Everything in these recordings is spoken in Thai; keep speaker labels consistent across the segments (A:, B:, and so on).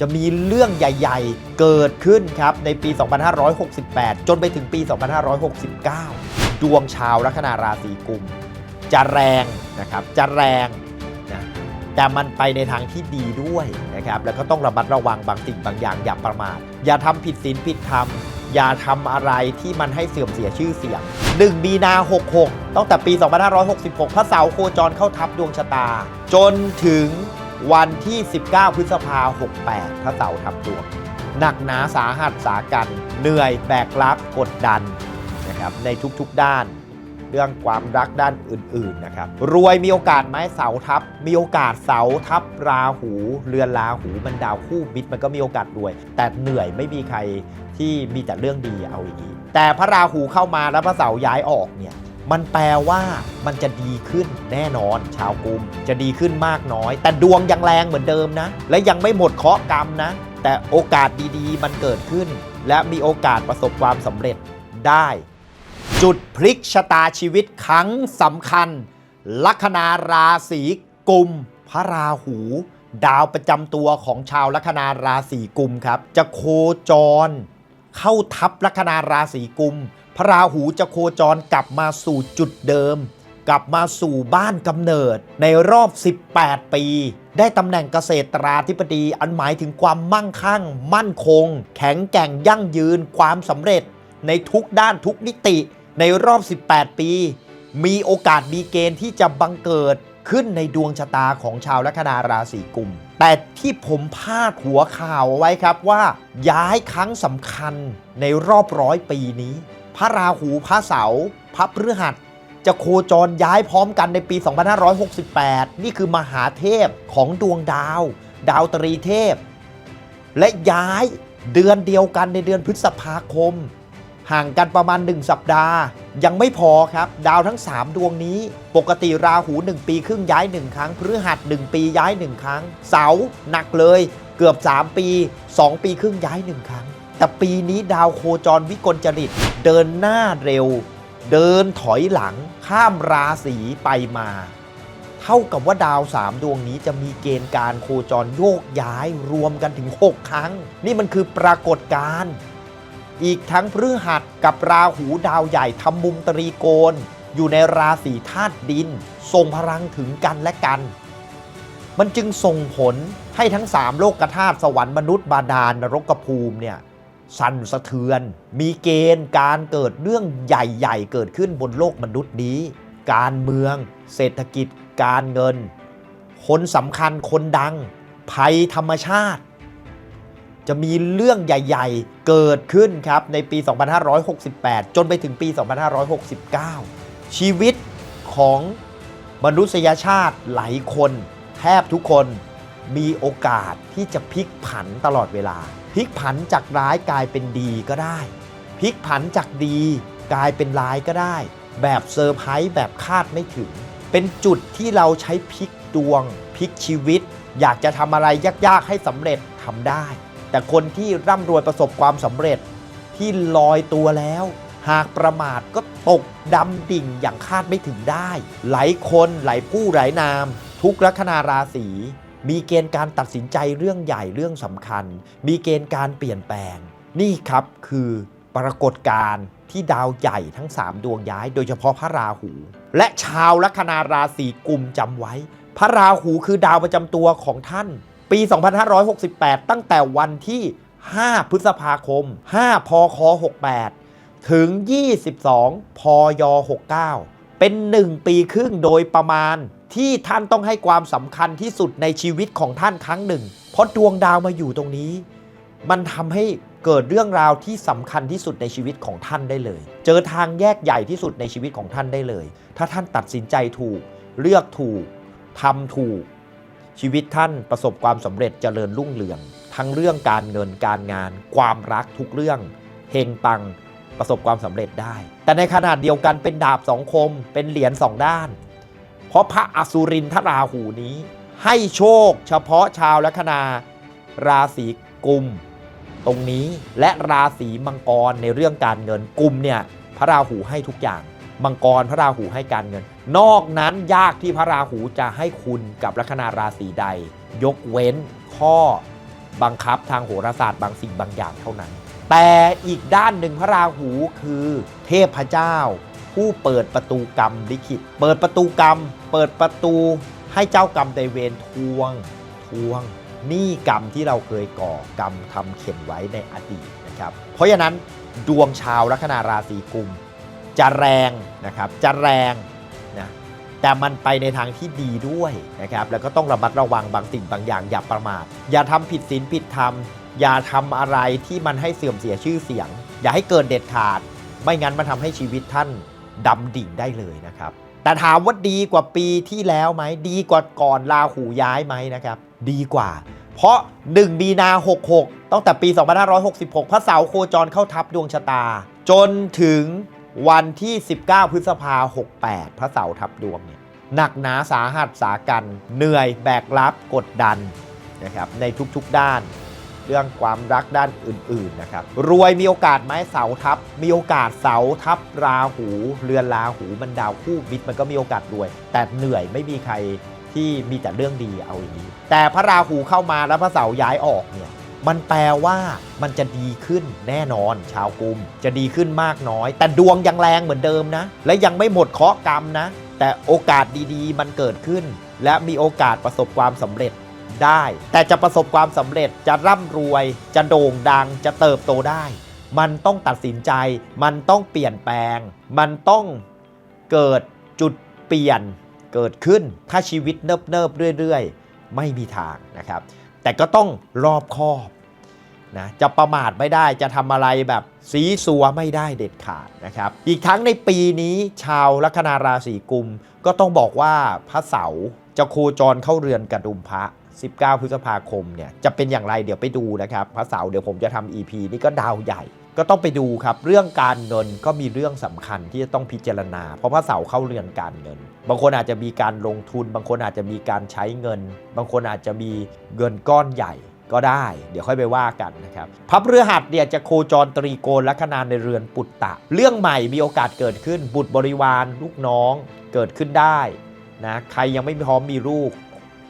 A: จะมีเรื่องใหญ่ ๆ เกิดขึ้นครับ ในปี 2568 จนไปถึงปี 2569 ดวงชาวลัคนาราศีกุม จะแรงนะครับ จะแรงนะแต่มันไปในทางที่ดีด้วยนะครับ แล้วก็ต้องระมัดระวังบางสิ่งบางอย่างอย่าประมาท อย่าทำผิดศีลผิดธรรม อย่าทำอะไรที่มันให้เสื่อมเสียชื่อเสียง 1 มีนา 66 ตั้งแต่ปี 2566 พระเสาร์โคจรเข้าทับดวงชะตา จนถึง วันที่ 19 พฤษภา68พระเสาร์ทับดวงหนักหนาสาหัสสากัน เหนื่อยแบกรับกดดันนะครับในทุกๆด้าน เรื่องความรักด้านอื่นๆนะครับรวยมีโอกาสไหมเสาทับ มีโอกาสเสาทับราหูเรือนราหูมันดาวคู่มิตรมันก็มีโอกาสรวย แต่เหนื่อยไม่มีใครที่มีแต่เรื่องดีเอาอย่างนี้แต่พระราหูเข้ามาแล้วพระเสาย้ายออกเนี่ย มันแปลว่ามันจะดีขึ้นแน่นอน ชาวกุมจะดีขึ้นมากน้อย แต่ดวงยังแรงเหมือนเดิมนะ และยังไม่หมดเคราะห์กรรมนะ แต่โอกาสดีๆ มันเกิดขึ้น และมีโอกาสประสบความสำเร็จได้ จุดพลิกชะตาชีวิตครั้งสำคัญ ลัคนาราศีกุมพระราหู ดาวประจำตัวของชาวลัคนาราศีกุมครับ จะโคจร เข้าทับลัคนาราศีกุม ระราหูจะโคจรกลับมาสู่จุดเดิม กลับมาสู่บ้านกำเนิด ในรอบ 18 ปี ได้ตำแหน่งเกษตราธิบดีอันหมายถึงความมั่งคั่ง มั่นคง แข็งแกร่งยั่งยืนความสำเร็จ ในทุกด้านทุกมิติ ในรอบ 18 ปี มีโอกาสมีเกณฑ์ที่จะบังเกิดขึ้นในดวงชะตาของชาวลัคนาราศีกุม แต่ที่ผมพาดหัวข่าวเอาไว้ครับว่า ย้ายครั้งสำคัญในรอบร้อยปีนี้ พระราหูพระเสาร์พระพฤหัส จะโคจรย้ายพร้อมกันในปี 2568 นี่คือมหาเทพของดวงดาว ดาวตรีเทพ และย้ายเดือนเดียวกันในเดือนพฤษภาคม ห่างกันประมาณ 1 สัปดาห์ ยังไม่พอครับ ดาวทั้ง 3 ดวงนี้ ปกติราหู 1 ปีครึ่งย้าย 1 ครั้งพฤหัส 1 ปีย้าย 1 ครั้ง เสาร์หนักเลยเกือบ 3 ปี 2 ปีครึ่งย้าย 1 ครั้ง แต่ปีนี้ดาวโคจรวิกลจริต เดินหน้าเร็ว เดินถอยหลัง ข้ามราศีไปมา เท่ากับว่าดาว3ดวงนี้จะมีเกณฑ์การโคจรโยกย้ายรวมกันถึง 6 ครั้ง นี่มันคือปรากฏการณ์อีกทั้งพฤหัสกับราหูดาวใหญ่ทำมุมตรีโกณอยู่ในราศีธาตุดินส่งพลังถึงกันและกัน มันจึงส่งผลให้ทั้ง3โลกธาตุสวรรค์มนุษย์บาดาลนรกภูมิเนี่ย สั่นสะเทือน มีเกณฑ์การเกิดเรื่องใหญ่ๆ เกิดขึ้นบนโลกมนุษย์นี้ การเมือง เศรษฐกิจ การเงิน คนสำคัญคนดัง ภัยธรรมชาติ จะมีเรื่องใหญ่ๆ เกิดขึ้นครับในปี 2568 จนไปถึงปี 2569 ชีวิตของมนุษยชาติหลายคน แทบทุกคนมีโอกาสที่จะพลิกผันตลอดเวลา พลิกผันจากร้ายกลายเป็นดีก็ได้พลิกผันจากดีกลายเป็นร้ายก็ได้ แบบเซอร์ไพรส์แบบคาดไม่ถึง เป็นจุดที่เราใช้พลิกดวงพลิกชีวิต อยากจะทำอะไรยากๆให้สำเร็จทำได้ แต่คนที่ร่ำรวยประสบความสำเร็จที่ลอยตัวแล้ว หากประมาทก็ตกดำดิ่งอย่างคาดไม่ถึงได้ หลายคนหลายผู้หลายนาม ทุกลัคนาราศี มีเกณฑ์การตัดสินใจเรื่องใหญ่เรื่องสำคัญ มีเกณฑ์การเปลี่ยนแปลง นี่ครับคือปรากฏการณ์ที่ดาวใหญ่ทั้ง 3 ดวงย้าย โดยเฉพาะพระราหู และชาวลัคนาราศีกุมจำไว้ พระราหูคือดาวประจำตัวของท่าน ปี 2568 ตั้งแต่วันที่ 5 พฤษภาคม 5 พค 68 ถึง 22 พย 69 เป็น 1 ปีครึ่งโดยประมาณ ที่ท่านต้องให้ความสำคัญที่สุดในชีวิตของท่านครั้งหนึ่ง เพราะดวงดาวมาอยู่ตรงนี้ มันทำให้เกิดเรื่องราวที่สำคัญที่สุดในชีวิตของท่านได้เลย เจอทางแยกใหญ่ที่สุดในชีวิตของท่านได้เลย ถ้าท่านตัดสินใจถูก เลือกถูกทำถูก ชีวิตท่านประสบความสำเร็จเจริญรุ่งเรือง ทั้งเรื่องการเงินการงาน ความรักทุกเรื่องเฮงปังประสบความสำเร็จได้ แต่ในขณะเดียวกันเป็นดาบสองคม เป็นเหรียญสองด้าน เพราะพระอสุรินทราหูนี้ ให้โชคเฉพาะชาวลัคนาราศีกุม ตรงนี้และราศีมังกรในเรื่องการเงินกุมเนี่ยพระราหูให้ทุกอย่างมังกรพระราหูให้การเงิน นอกนั้นยากที่พระราหูจะให้คุณกับลัคนาราศีใด ยกเว้นข้อบังคับทางโหราศาสตร์บางสิ่งบางอย่างเท่านั้น แต่อีกด้านหนึ่งพระราหูคือเทพเจ้า ผู้เปิดประตูกรรมลิขิต เปิดประตูกรรม เปิดประตูให้เจ้ากรรมในเวรทวง ทวงหนี้กรรมที่เราเคยก่อกรรมทำเข็นไว้ในอดีตนะครับ เพราะฉะนั้นดวงชาวลัคนาราศีกุม จะแรงนะครับ จะแรงนะแต่มันไปในทางที่ดีด้วยนะครับ แล้วก็ต้องระมัดระวังบางสิ่งบางอย่างอย่าประมาท อย่าทำผิดศีลผิดธรรม อย่าทำอะไรที่มันให้เสื่อมเสียชื่อเสียง อย่าให้เกินเด็ดขาด ไม่งั้นมันทำให้ชีวิตท่าน ดำดิ่งได้เลยนะครับ แต่ถามว่าดีกว่าปีที่แล้วไหมดีกว่าก่อนลาหูย้ายไหมนะครับ ดีกว่า เพราะ 1 มีนา 66 ตั้งแต่ปี 2566 พระเสาร์โคจรเข้าทับดวงชะตา จนถึงวันที่ 19 พฤษภา68 พระเสาร์ทับดวงเนี่ยหนักหนาสาหัสสากัน เหนื่อยแบกรับกดดันนะครับในทุกๆด้าน เรื่องความรักด้านอื่นๆนะครับรวยมีโอกาสไหมเสาทับ มีโอกาสเสาทับราหูเรือนราหูมันดาวคู่มิตรมันก็มีโอกาสรวย แต่เหนื่อยไม่มีใครที่มีแต่เรื่องดีเอาอย่างนี้ แต่พระราหูเข้ามาแล้วพระเสาย้ายออกเนี่ยมันแปลว่ามันจะดีขึ้นแน่นอน ชาวกุมจะดีขึ้นมากน้อย แต่ดวงยังแรงเหมือนเดิมนะ และยังไม่หมดเคราะห์กรรมนะ แต่โอกาสดีๆ มันเกิดขึ้น และมีโอกาสประสบความสำเร็จ ได้ แต่จะประสบความสำเร็จจะร่ำรวย จะโด่งดังจะเติบโตได้ มันต้องตัดสินใจ มันต้องเปลี่ยนแปลง มันต้องเกิดจุดเปลี่ยนเกิดขึ้นถ้าชีวิตเนิบๆเรื่อยๆ ไม่มีทางนะครับ แต่ก็ต้องรอบคอบนะจะประมาทไม่ได้จะทำอะไรแบบสีสัวไม่ได้เด็ดขาดนะครับ อีกทั้งในปีนี้ชาวลัคนาราศีกุม ก็ต้องบอกว่าพระเสาร์จะโคจรเข้าเรือนกระดุมพระ 19 พฤษภาคมเนี่ยจะเป็นอย่างไรเดี๋ยวไปดูนะครับพระเสาร์เดี๋ยวผมจะทำ EP นี่ก็ดาวใหญ่ ก็ต้องไปดูครับ เรื่องการเงินก็มีเรื่องสำคัญที่จะต้องพิจารณา เพราะพระเสาร์เข้าเรือนการเงิน บางคนอาจจะมีการลงทุน บางคนอาจจะมีการใช้เงิน บางคนอาจจะมีเงินก้อนใหญ่ก็ได้ เดี๋ยวค่อยไปว่ากันนะครับพระพฤหัสเนี่ยจะโคจรตรีโกณลัคนาในเรือนปุตตะ เรื่องใหม่มีโอกาสเกิดขึ้น บุตรบริวารลูกน้องเกิดขึ้นได้นะใครยังไม่พร้อมมีลูก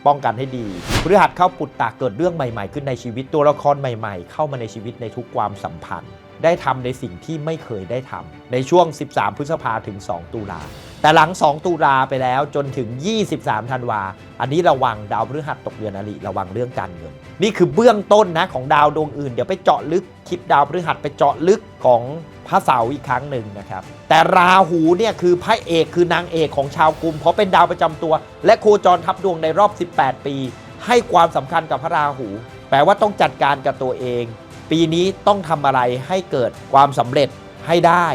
A: ป้องกันให้ดีพฤหัสเข้าปุตตะเกิดเรื่องใหม่ๆ ขึ้นในชีวิตตัวละครใหม่ๆ เข้ามาในชีวิตในทุกความสัมพันธ์ ได้ทำในสิ่งที่ไม่เคยได้ทำในช่วง 13 พฤษภาถึง 2 ตุลาแต่หลัง 2 ตุลาไปแล้วจนถึง 23 ธันวา อันนี้ระวังดาวพฤหัสตกเดือนอริระวังเรื่องการเงิน นี่คือเบื้องต้นนะของดาวดวงอื่น เดี๋ยวไปเจาะลึกคลิปดาวพฤหัสไปเจาะลึกของ พระเสาร์อีกครั้งหนึ่งนะครับ แต่ราหูเนี่ยคือพระเอกคือนางเอกของชาวกรุมเพราะเป็นดาวประจำตัว และโคจรทับดวงในรอบ 18 ปี ให้ความสำคัญกับพระราหู แปลว่าต้องจัดการกับตัวเอง ปีนี้ต้องทำอะไรให้เกิดความสำเร็จให้ได้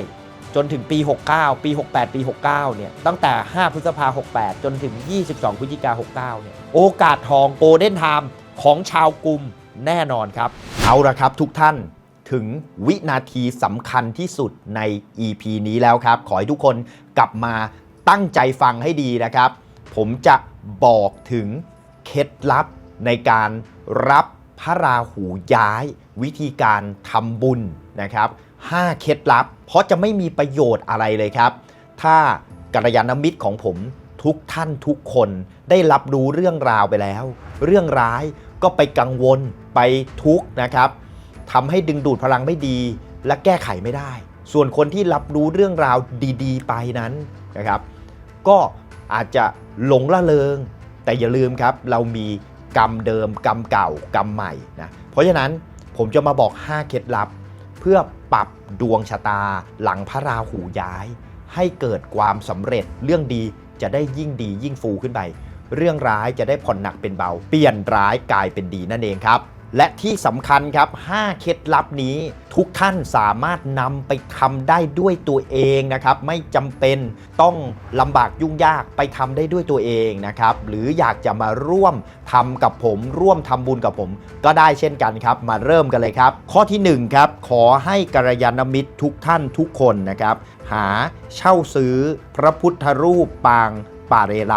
A: จนถึงปี 69 ปี 68 ปี 69 เนี่ย ตั้งแต่ 5 พฤษภา 68 จนถึง 22 พฤศจิกา 69 เนี่ย โอกาสทองโกลเด้นไทม์ของชาวกรุมแน่นอนครับ เอาละครับทุกท่าน ถึงวินาทีสำคัญที่สุดใน EP นี้แล้วครับ ขอให้ทุกคนกลับมาตั้งใจฟังให้ดีนะครับ ผมจะบอกถึงเคล็ดลับในการรับพระราหูย้าย วิธีการทำบุญนะครับ5เคล็ดลับ เพราะจะไม่มีประโยชน์อะไรเลยครับ ถ้ากัลยาณมิตรของผมทุกท่านทุกคนได้รับรู้เรื่องราวไปแล้ว เรื่องร้ายก็ไปกังวลไปทุกนะครับ ทำให้ดึงดูดพลังไม่ดี และแก้ไขไม่ได้ ส่วนคนที่รับรู้เรื่องราวดี ๆ ไปนั้นนะครับ ก็อาจจะหลงละเลง แต่อย่าลืมครับ เรามีกรรมเดิม กรรมเก่ากรรมใหม่นะเพราะฉะนั้นผมจะมาบอก 5 เคล็ดลับ เพื่อปรับดวงชะตา หลังพระราหูย้าย ให้เกิดความสำเร็จเรื่องดีจะได้ยิ่งดียิ่งฟูขึ้นไป เรื่องร้ายจะได้ผ่อนหนักเป็นเบา เปลี่ยนร้ายกลายเป็นดีนั่นเองครับ และที่สำคัญครับ 5 เคล็ดลับนี้ทุกท่านสามารถนำไปทำได้ด้วยตัวเองนะครับ ไม่จำเป็นต้องลำบากยุ่งยากไปทำได้ด้วยตัวเองนะครับ หรืออยากจะมาร่วมทำกับผม ร่วมทำบุญกับผม ก็ได้เช่นกันครับ มาเริ่มกันเลยครับ ข้อที่1ครับ ขอให้กัลยาณมิตรทุกท่านทุกคนนะครับ หาเช่าซื้อพระพุทธรูปปาง ป่าเรไร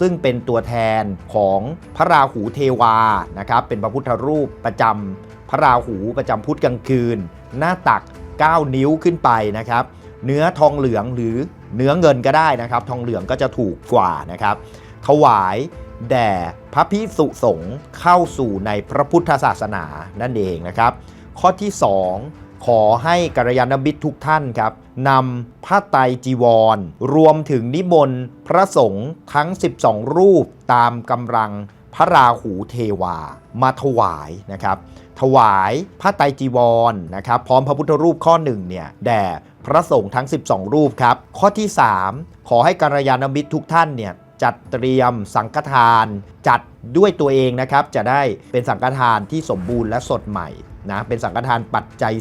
A: ซึ่งเป็นตัวแทนของพระราหูเทวานะครับเป็นพระพุทธรูปประจำพระราหูประจำพุธกลางคืน หน้าตัก 9 นิ้วขึ้นไปนะครับ เนื้อทองเหลืองหรือเนื้อเงินก็ได้นะครับ ทองเหลืองก็จะถูกกว่านะครับถวายแด่พระพิสุสงฆ์เข้าสู่ในพระพุทธศาสนานั่นเองนะครับ ข้อที่ 2 ขอให้กัลยาณมิตรทุกท่านครับนำผ้าไตรจีวร รวมถึงนิมนต์พระสงฆ์ทั้ง 12 รูปตามกำลังพระราหูเทวา มาถวายนะครับ ถวายผ้าไตรจีวรนะครับ พร้อมพระพุทธรูปข้อหนึ่งเนี่ยแด่พระสงฆ์ทั้ง 12 รูปครับ ข้อที่ 3 ขอให้กัลยาณมิตรทุกท่านเนี่ย จัดเตรียมสังฆทาน จัดด้วยตัวเองนะครับ จะได้เป็นสังฆทานที่สมบูรณ์และสดใหม่นะเป็นสังฆทานปัจจัย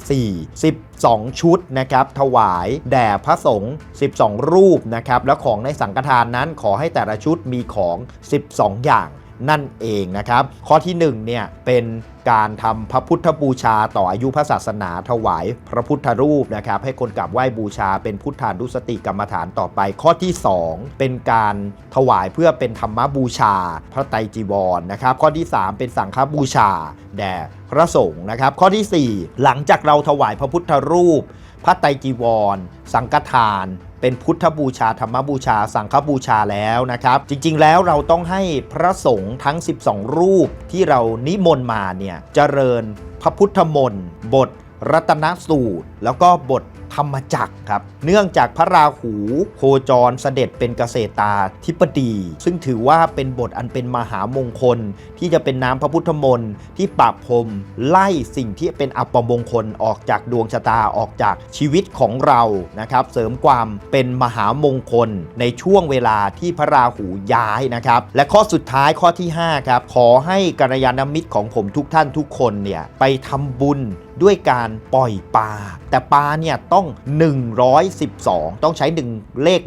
A: 4 12 ชุดนะครับถวายแด่พระสงฆ์12 รูปนะครับแล้วของในสังฆทานนั้นขอให้แต่ละชุดมีของ 12 อย่างนั่นเองนะครับ ข้อที่1เนี่ยเป็น การทำพระพุทธบูชาต่ออายุพระศาสนาถวาย พระพุทธรูปนะครับให้คนกราบไหว้บูชาเป็นพุทธานุสติกรรมฐานต่อไป ข้อที่ 2 เป็นการถวายเพื่อเป็นธรรมบูชา พระไตรจีวรนะครับ ข้อที่ 3 เป็นสังฆบูชาแด่พระสงฆ์นะครับ ข้อทีสี่4 หลังจากเราถวายพระพุทธรูป พระไตรจีวร สังฆทาน เป็นพุทธบูชาธรรมบูชา สังฆบูชาแล้วนะครับ จริงๆแล้วเราต้องให้พระสงฆ์ทั้ง 12 รูปที่เรานิมนต์มาเนี่ยเจริญพระพุทธมนต์บทรัตนสูตร แล้วก็บท ธรรมจักรครับ เนื่องจากพระราหูโคจรเสด็จเป็นเกษตราธิปดี ซึ่งถือว่าเป็นบทอันเป็นมหามงคล ที่จะเป็นน้ำพระพุทธมนต์ที่ปราบพรมไล่สิ่งที่เป็นอัปมงคลออกจากดวงชะตาออกจากชีวิตของเรานะครับ เสริมความเป็นมหามงคลในช่วงเวลาที่พระราหูย้ายนะครับ และข้อสุดท้ายข้อที่ 5 ครับ ขอให้กัลยาณมิตรของผมทุกท่านทุกคนเนี่ยไปทำบุญด้วยการปล่อยปลาแต่ปลาเนี่ยต้อง112 ต้องใช้1เลข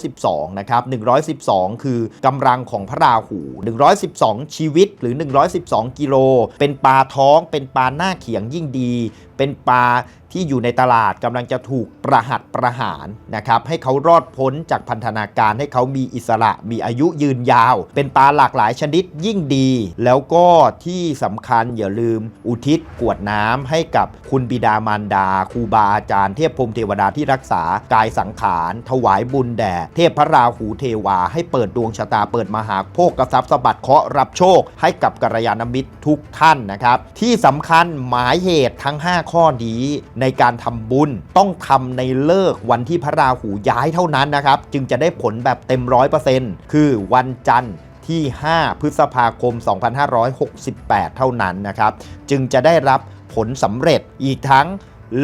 A: 112 นะครับ 112 คือกำลังของพระราหู 112 ชีวิตหรือ 112 กิโล เป็นปลาท้อง เป็นปลาหน้าเขียงยิ่งดี เป็นปลาที่อยู่ในตลาดกำลังจะถูกประหัตประหารนะครับให้เขารอดพ้นจากพันธนาการให้เขามีอิสระมีอายุยืนยาว เป็นปลาหลากหลายชนิดยิ่งดี แล้วก็ที่สำคัญอย่าลืมอุทิศกวดน้ำให้กับคุณบิดามารดาครูบาอาจารย์เทพพรมเทวดาที่รักษากายสังขาร ถวายบุญแด่เทพพระราหูเทวา ให้เปิดดวงชะตาเปิดมหาโภคกระซับสะบัดเคาะรับโชค ให้กับกัลยาณมิตรทุกท่านนะครับที่สำคัญหมายเหตุทั้ง 5ข้อนี้ในการทำบุญต้องทำในเลิกวันที่พระราหูย้ายเท่านั้นนะครับ จึงจะได้ผลแบบเต็มร้อยเปอร์เซ็นต์คือวันจันทร์ที่ 5 พฤษภาคม 2568 เท่านั้นนะครับ จึงจะได้รับผลสำเร็จอีกทั้ง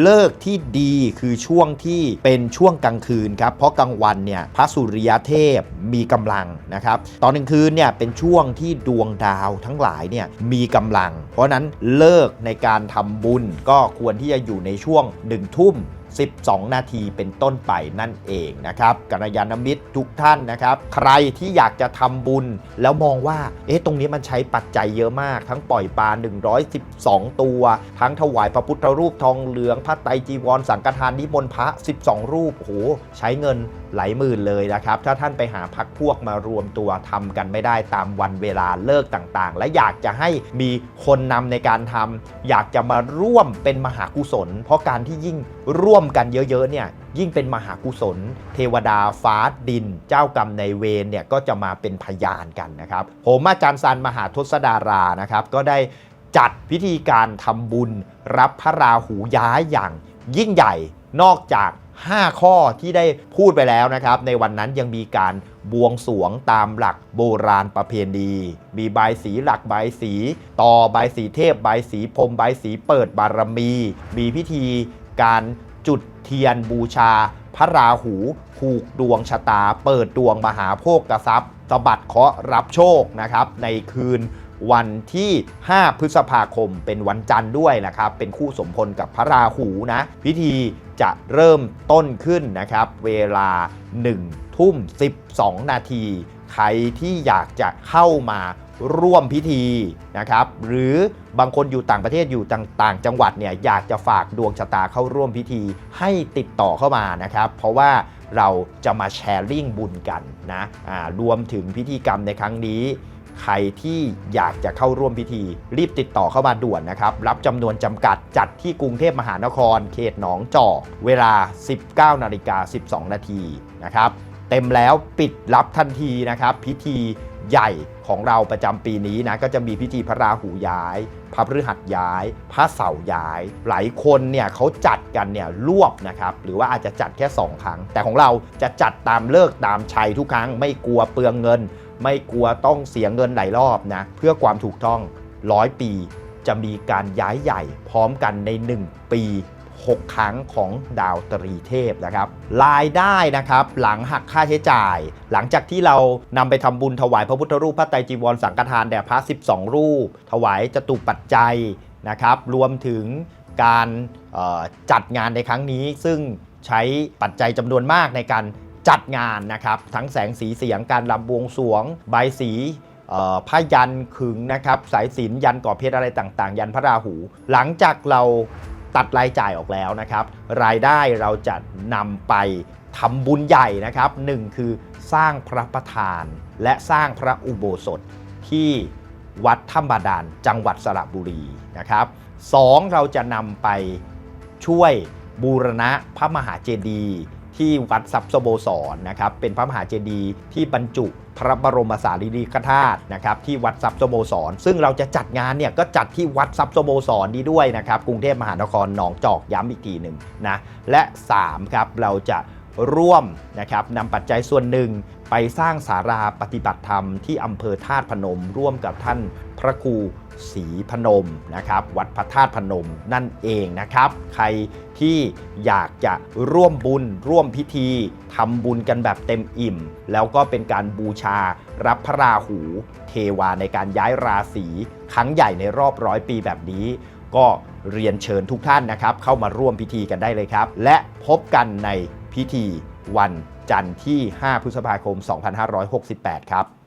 A: เลิกที่ดีคือช่วงที่เป็นช่วงกลางคืนครับเพราะกลางวันเนี่ยพระสุริยเทพมีกำลังนะครับตอนกลางคืนเนี่ยเป็นช่วงที่ดวงดาวทั้งหลายเนี่ยมีกำลัง เพราะนั้นเลิกในการทำบุญก็ควรที่จะอยู่ในช่วงหนึ่งทุ่ม 12 นาทีเป็นต้นไปนั่นเองนะครับกัลยาณมิตรทุกท่านนะครับ ใครที่อยากจะทำบุญแล้วมองว่า เอ๊ะ ตรงนี้มันใช้ปัจจัยเยอะมาก ทั้งปล่อยปลา 112 ตัว ทั้งถวายพระพุทธรูปทองเหลืองพระไตรจีวรสังฆทานนิมนต์พระ 12 รูปโอ้โหใช้เงิน หลายหมื่นเลยนะครับ ถ้าท่านไปหาพักพวกมารวมตัวทำกันไม่ได้ตามวันเวลาเลิกต่างๆ และอยากจะให้มีคนนำในการทำอยากจะมาร่วมเป็นมหากุศล เพราะการที่ยิ่งร่วมกันเยอะๆเนี่ยยิ่งเป็นมหากุศล เทวดาฟ้าดิน เจ้ากรรมในเวรเนี่ยก็จะมาเป็นพยานกันนะครับผมอาจารย์ซันมหาทศดารานะครับก็ได้จัดพิธีการทำบุญรับพระราหูย้ายอย่างยิ่งใหญ่นอกจาก 5 ข้อที่ได้พูดไปแล้วนะครับ ในวันนั้นยังมีการบวงสวงตามหลักโบราณประเพณี มีใบสีหลักใบสี ต่อใบสีเทพใบสีพรมใบสีเปิดบารมี มีพิธีการจุดเทียนบูชา พระราหูผูกดวงชะตา เปิดดวงมหาโภคทรัพย์สะบัดเคราะห์รับโชคนะครับ ในคืนวันที่ 5 พฤษภาคมเป็นวันจันทร์ด้วยนะครับ เป็นคู่สมพลกับพระราหูนะ พิธี จะเริ่มต้นขึ้นนะครับ เวลา 1 ทุ่ม 12 นาที ใครที่อยากจะเข้ามาร่วมพิธีนะครับ หรือบางคนอยู่ต่างประเทศอยู่ต่างจังหวัดเนี่ยอยากจะฝากดวงชะตาเข้าร่วมพิธีให้ติดต่อเข้ามานะครับ เพราะว่าเราจะมาแชร์ลิงบุญกันนะรวมถึงพิธีกรรมในครั้งนี้ ใครที่อยากจะเข้าร่วมพิธี รีบติดต่อเข้ามาด่วนนะครับ รับจำนวนจำกัดจัดที่กรุงเทพมหานคร เขตหนองจอก เวลา 19นาฬิกา12 นาทีนะครับ เต็มแล้วปิดรับทันทีนะครับ พิธีใหญ่ของเราประจำปีนี้นะก็จะมีพิธีพระราหูย้าย พระพฤหัสย้าย พระเสาร์ย้าย หลายคนเนี่ยเขาจัดกันเนี่ยรวบนะครับหรือว่าอาจจะจัดแค่ 2 ครั้ง แต่ของเราจะจัดตามเลิกตามชัยทุกครั้งไม่กลัวเปลืองเงิน ไม่กลัวต้องเสียเงินหลายรอบนะ เพื่อความถูกต้องร้อยปีจะมีการย้ายใหญ่พร้อมกันใน 1 ปี 6 ครั้งของดาวตรีเทพนะครับ รายได้นะครับหลังหักค่าใช้จ่าย หลังจากที่เรานำไปทำบุญถวายพระพุทธรูปพระไตรจีวรสังฆทานแด่พระ 12 รูป ถวายจตุปัจจัยนะครับ รวมถึงการจัดงานในครั้งนี้ ซึ่งใช้ปัจจัยจำนวนมากในการ จัดงานนะครับ ทั้งแสงสีเสียงการรำบวงสวง ใบสีผ้ายันขึงนะครับ สายสินยันก่อเพชรอะไรต่างๆ ยันพระราหู หลังจากเราตัดรายจ่ายออกแล้วนะครับ รายได้เราจะนำไปทำบุญใหญ่นะครับหนึ่งคือสร้างพระประธาน และสร้างพระอุโบสถที่วัดถ้ำบาดาลจังหวัดสระบุรีนะครับสองเราจะนำไปช่วยบูรณะพระมหาเจดีย์ ที่วัดทรัพย์สโบสรนะครับเป็นพระมหาเจดีย์ที่บรรจุพระบรมสารีริกธาตุนะครับที่วัดทรัพย์สโบสร ซึ่งเราจะจัดงานเนี่ยก็จัดที่วัดทรัพย์สโบสรนี้ด้วยนะครับกรุงเทพมหานครหนองจอกย้ำอีกทีหนึ่งนะและ3ครับเราจะร่วมนะครับนำปัจจัยส่วนหนึ่ง ไปสร้างสาราปฏิบัติธรรมที่อำเภอธาตุพนม ร่วมกับท่านพระครูศรีพนมนะครับ วัดพระธาตุพนมนั่นเองนะครับ ใครที่อยากจะร่วมบุญร่วมพิธีทำบุญกันแบบเต็มอิ่ม แล้วก็เป็นการบูชารับพระราหู เทวาในการย้ายราศีครั้งใหญ่ในรอบร้อยปีแบบนี้ ก็เรียนเชิญทุกท่านนะครับ เข้ามาร่วมพิธีกันได้เลยครับ และพบกันในพิธีวัน จันทร์ที่ 5 พฤษภาคม 2568 ครับ